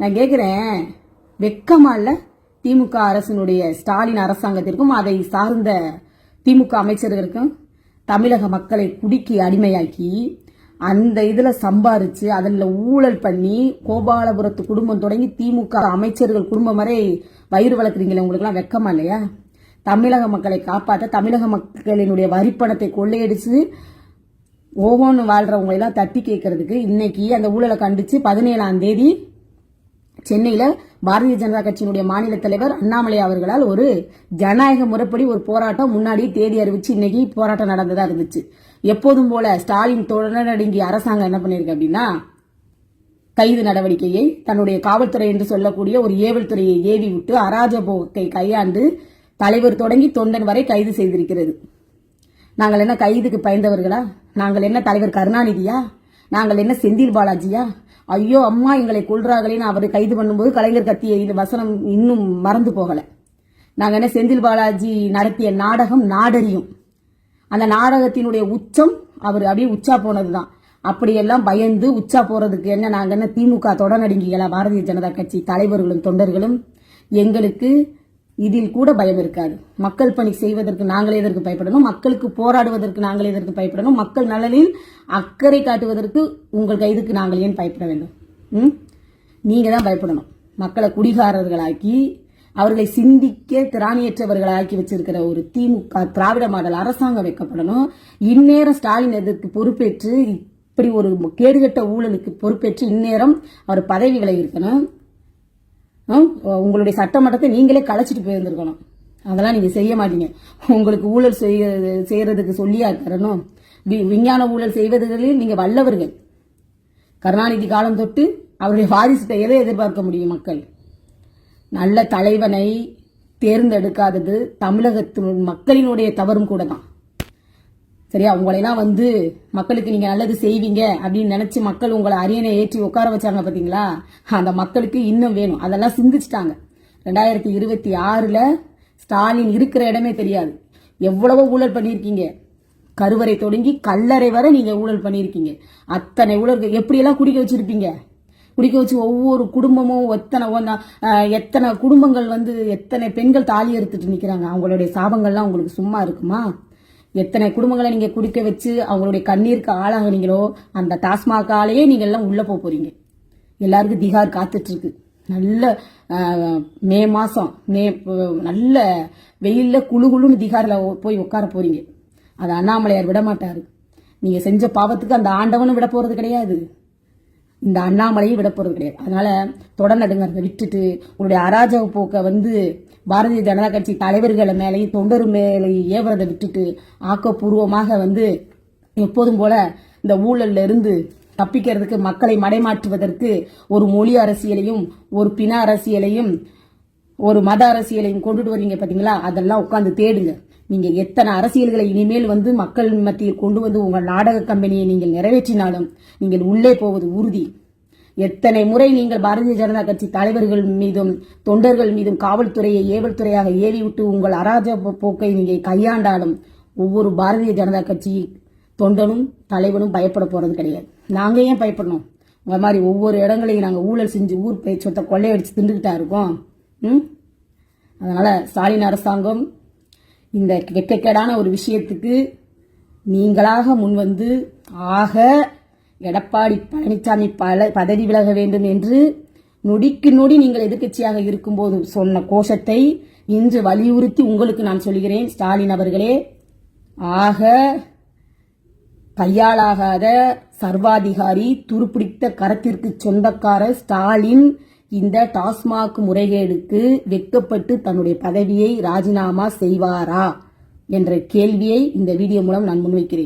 நான் கேட்குறேன் வெக்கமா இல்லை? திமுக அரசினுடைய ஸ்டாலின் அரசாங்கத்திற்கும் அதை சார்ந்த திமுக அமைச்சர்களுக்கும் தமிழக மக்களை குடிக்கி அடிமையாக்கி அந்த இதில் சம்பாரிச்சு அதில் ஊழல் பண்ணி கோபாலபுரத்து குடும்பம் தொடங்கி திமுக அமைச்சர்கள் குடும்பம் வரை வயிறு வளர்க்குறீங்களே உங்களுக்குலாம் வெக்கமா இல்லையா? தமிழக மக்களை காப்பாற்ற தமிழக மக்களினுடைய வரிப்பணத்தை கொள்ளையடிச்சு ஓஹோன்னு வாழ்கிறவங்களெல்லாம் தட்டி கேட்கறதுக்கு இன்னைக்கு அந்த ஊழலை கண்டிச்சு பதினேழாம் தேதி சென்னையில் பாரதிய ஜனதா கட்சியினுடைய மாநில தலைவர் அண்ணாமலை அவர்களால் ஒரு ஜனநாயக முறைப்படி ஒரு போராட்டம் முன்னாடியே தேதி அறிவிச்சு இன்னைக்கு போராட்டம் நடந்ததா இருந்துச்சு. எப்போதும் போல ஸ்டாலின் தொடர்நடுங்கிய அரசாங்கம் என்ன பண்ணிருக்கு அப்படின்னா கைது நடவடிக்கையை தன்னுடைய காவல்துறை என்று சொல்லக்கூடிய ஒரு ஏவல் துறையை ஏவி விட்டு அராஜபோகத்தை கையாண்டு தலைவர் தொடங்கி தொண்டன் வரை கைது செய்திருக்கிறது. நாங்கள் என்ன கைதுக்கு பயந்தவர்களா? நாங்கள் என்ன தலைவர் கருணாநிதியா? நாங்கள் என்ன செந்தில் பாலாஜியா? ஐயோ அம்மா எங்களை கொள்றாங்களேன்னு அவரை கைது பண்ணும்போது கலைஞர் கத்திய இது வசனம் இன்னும் மறந்து போகல. நாங்கள் என்ன செந்தில் பாலாஜி நடத்திய நாடகம் நாடறியும். அந்த நாடகத்தினுடைய உச்சம் அவர் அப்படியே உச்சா போனதுதான். அப்படியெல்லாம் பயந்து உச்சா போறதுக்கு என்ன நாங்க என்ன திமுக தொடர்நடுங்கிகளா பாரதிய ஜனதா கட்சி தலைவர்களும் தொண்டர்களும் எங்களுக்கு இதில் கூட பயம் இருக்காது. மக்கள் பணி செய்வதற்கு நாங்களே எதற்கு பயப்படணும்? மக்களுக்கு போராடுவதற்கு நாங்களே எதற்கு பயப்படணும்? மக்கள் நலனில் அக்கறை காட்டுவதற்கு உங்கள் கைதுக்கு நாங்கள் ஏன் பயப்பட வேண்டும்? ம்? தான் பயப்படணும். மக்களை குடிகாரர்களாக்கி அவர்களை சிந்திக்க திராணியற்றவர்களாக்கி வச்சிருக்கிற ஒரு திமுக திராவிட மாடல் அரசாங்கம் வைக்கப்படணும். இந்நேரம் ஸ்டாலின் எதற்கு பொறுப்பேற்று இப்படி ஒரு கேடுகட்ட ஊழலுக்கு பொறுப்பேற்று இந்நேரம் அவர் பதவி விலகி இருக்கணும் உங்களுடைய சட்டமன்றத்தை நீங்களே கலைச்சிட்டு போயிருந்திருக்கணும். அதெல்லாம் நீங்கள் செய்ய மாட்டீங்க. உங்களுக்கு ஊழல் செய்ய செய்யறதுக்கு சொல்லியா தரணும் வி- விஞ்ஞான ஊழல் செய்வதில் நீங்கள் வல்லவர்கள். கருணாநிதி காலம் தொட்டு அவருடைய வாரிசு பெயரே எதிர்பார்க்க முடியும் மக்கள். நல்ல தலைவனை தேர்ந்தெடுக்காதது தமிழகத்து மக்களினுடைய தவறும் கூட தான் சரியா? உங்களையெல்லாம் வந்து மக்களுக்கு நீங்க நல்லது செய்வீங்க அப்படின்னு நினைச்சு மக்கள் உங்களை அரியணை ஏற்றி உட்கார வச்சாங்க பாத்தீங்களா? அந்த மக்களுக்கு இன்னும் வேணும். அதெல்லாம் சிந்திச்சிட்டாங்க. ரெண்டாயிரத்தி இருபத்தி ஆறுல ஸ்டாலின் இருக்கிற இடமே தெரியாது. எவ்வளவோ ஊழல் பண்ணியிருக்கீங்க. கருவறை தொடங்கி கல்லறை வரை நீங்க ஊழல் பண்ணியிருக்கீங்க. அத்தனை ஊழல் எப்படியெல்லாம் குடிக்க வச்சிருப்பீங்க? குடிக்க வச்சு ஒவ்வொரு குடும்பமும் எத்தனை ஒன்றா எத்தனை குடும்பங்கள் வந்து எத்தனை பெண்கள் தாலி எடுத்துட்டு நிற்கிறாங்க அவங்களுடைய சாபங்கள்லாம் உங்களுக்கு சும்மா இருக்குமா? எத்தனை குடும்பங்களை நீங்க குடிக்க வச்சு அவங்களுடைய கண்ணீருக்கு ஆளாகுனீங்களோ அந்த டாஸ்மாக் ஆலையே நீங்க எல்லாம் உள்ள போக போறீங்க. எல்லாருக்கும் திகார் காத்துட்டு இருக்கு நல்ல மே மாசம் மே நல்ல வெயிலில் குளு குளுன்னு திகாரில் போய் உட்கார போறீங்க. அதை அண்ணாமலையார் விட மாட்டாரு நீங்க செஞ்ச பாவத்துக்கு அந்த ஆண்டவனும் விட போறது கிடையாது. இந்த அண்ணாமலையும் விட போறது கிடையாது. அதனால தொடர்நடுங்கிறத விட்டுட்டு உங்களுடைய அராஜக போக்கை வந்து பாரதிய ஜனதா கட்சி தலைவர்கள் மேலேயும் தொண்டர் மேலேயும் ஏவுறதை விட்டுட்டு ஆக்கப்பூர்வமாக வந்து எப்போதும் போல இந்த ஊழல்ல இருந்து தப்பிக்கிறதுக்கு மக்களை மடைமாற்றுவதற்கு ஒரு மொழி அரசியலையும் ஒரு பிண அரசியலையும் ஒரு மத அரசியலையும் கொண்டுட்டு வரீங்க பார்த்தீங்களா அதெல்லாம் உட்காந்து தேடுங்க. நீங்க எத்தனை அரசியல்களை இனிமேல் வந்து மக்கள் மத்தியில் கொண்டு வந்து உங்கள் நாடக கம்பெனியை நீங்கள் நிறைவேற்றினாலும் நீங்கள் உள்ளே போவது உறுதி. எத்தனை முறை நீங்கள் பாரதிய ஜனதா கட்சி தலைவர்கள் மீதும் தொண்டர்கள் மீதும் காவல்துறையை ஏவல் துறையாக உங்கள் அராஜ போக்கை நீங்கள் கையாண்டாலும் ஒவ்வொரு பாரதிய ஜனதா கட்சி தொண்டனும் தலைவனும் பயப்பட போறது கிடையாது. நாங்க ஏன் பயப்படணும்? உங்க மாதிரி ஒவ்வொரு இடங்களையும் நாங்கள் ஊழல் செஞ்சு ஊர் போய் கொள்ளையடிச்சு திண்டுகிட்டா இருக்கோம். ம்? அதனால ஸ்டாலின் அரசாங்கம் இந்த வெக்கக்கேடான ஒரு விஷயத்துக்கு நீங்களாக முன்வந்து ஆக எடப்பாடி பழனிசாமி பல பதவி விலக வேண்டும் என்று நொடிக்கு நொடி நீங்கள் எதிர்க்கட்சியாக இருக்கும்போது சொன்ன கோஷத்தை இன்று வலியுறுத்தி உங்களுக்கு நான் சொல்கிறேன் ஸ்டாலின் அவர்களே. ஆக கையாளாகாத சர்வாதிகாரி துருப்பிடித்த கரத்திற்கு சொந்தக்கார ஸ்டாலின் இந்த டாஸ்மாக் முறைகேடுக்கு வெட்கப்பட்டு தன்னுடைய பதவியை ராஜினாமா செய்வாரா? என்ற கேள்வியை இந்த வீடியோ மூலம் நான் முன்வைக்கிறேன்.